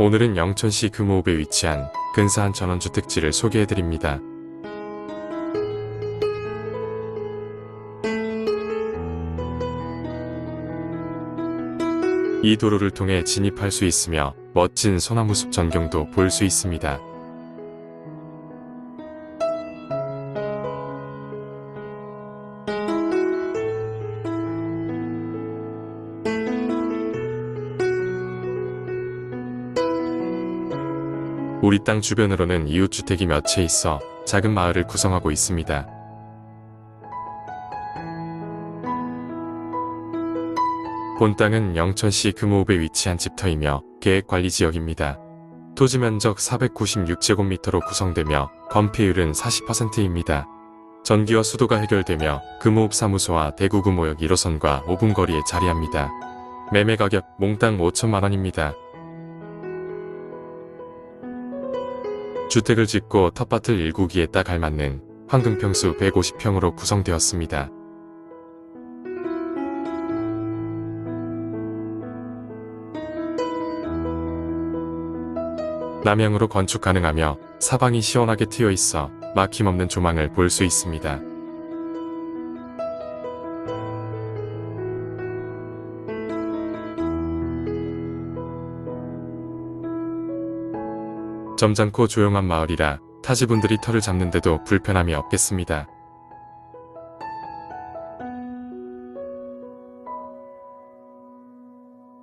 오늘은 영천시 금호읍에 위치한 근사한 전원주택지를 소개해드립니다. 이 도로를 통해 진입할 수 있으며 멋진 소나무숲 전경도 볼 수 있습니다. 우리 땅 주변으로는 이웃주택이 몇 채 있어 작은 마을을 구성하고 있습니다. 본 땅은 영천시 금호읍에 위치한 집터이며 계획관리지역입니다. 토지 면적 496제곱미터로 구성되며 건폐율은 40%입니다. 전기와 수도가 해결되며 금호읍 사무소와 대구 금호역 1호선과 5분 거리에 자리합니다. 매매 가격 몽땅 5천만원입니다. 주택을 짓고 텃밭을 일구기에 딱 알맞는 황금평수 150평으로 구성되었습니다. 남향으로 건축 가능하며 사방이 시원하게 트여 있어 막힘없는 조망을 볼 수 있습니다. 점잖고 조용한 마을이라 타지분들이 털을 잡는데도 불편함이 없겠습니다.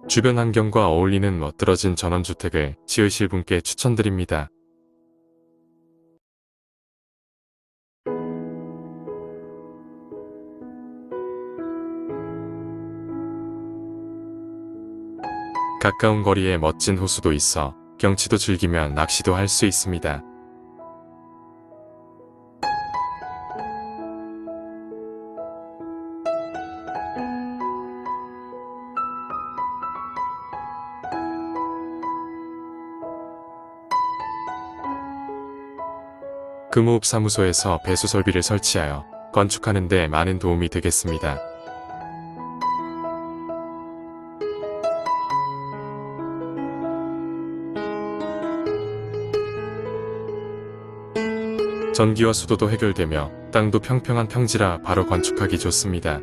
주변 환경과 어울리는 멋들어진 전원주택을 지으실 분께 추천드립니다. 가까운 거리에 멋진 호수도 있어 경치도 즐기면 낚시도 할 수 있습니다. 금호읍 사무소에서 배수 설비를 설치하여 건축하는 데 많은 도움이 되겠습니다. 전기와 수도도 해결되며 땅도 평평한 평지라 바로 건축하기 좋습니다.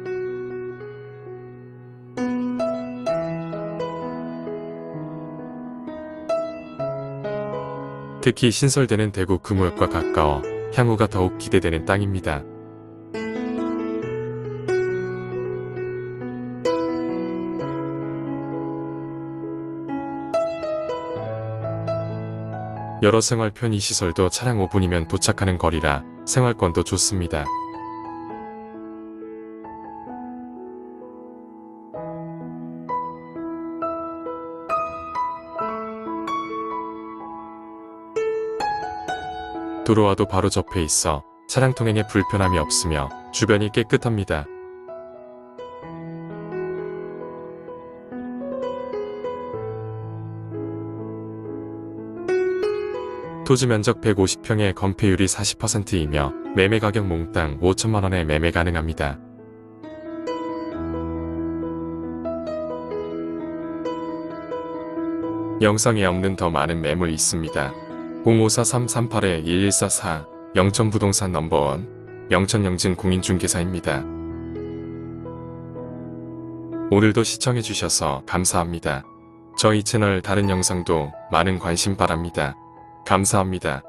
특히 신설되는 대구 금호역과 가까워 향후가 더욱 기대되는 땅입니다. 여러 생활 편의 시설도 차량 5분이면 도착하는 거리라 생활권도 좋습니다. 도로와도 바로 접해 있어 차량 통행에 불편함이 없으며 주변이 깨끗합니다. 토지 면적 150평에 건폐율이 40%이며 매매 가격 몽땅 5천만 원에 매매 가능합니다. 영상에 없는 더 많은 매물 있습니다. 054-338-1144 영천부동산 넘버원 영천영진 공인중개사입니다. 오늘도 시청해주셔서 감사합니다. 저희 채널 다른 영상도 많은 관심 바랍니다. 감사합니다.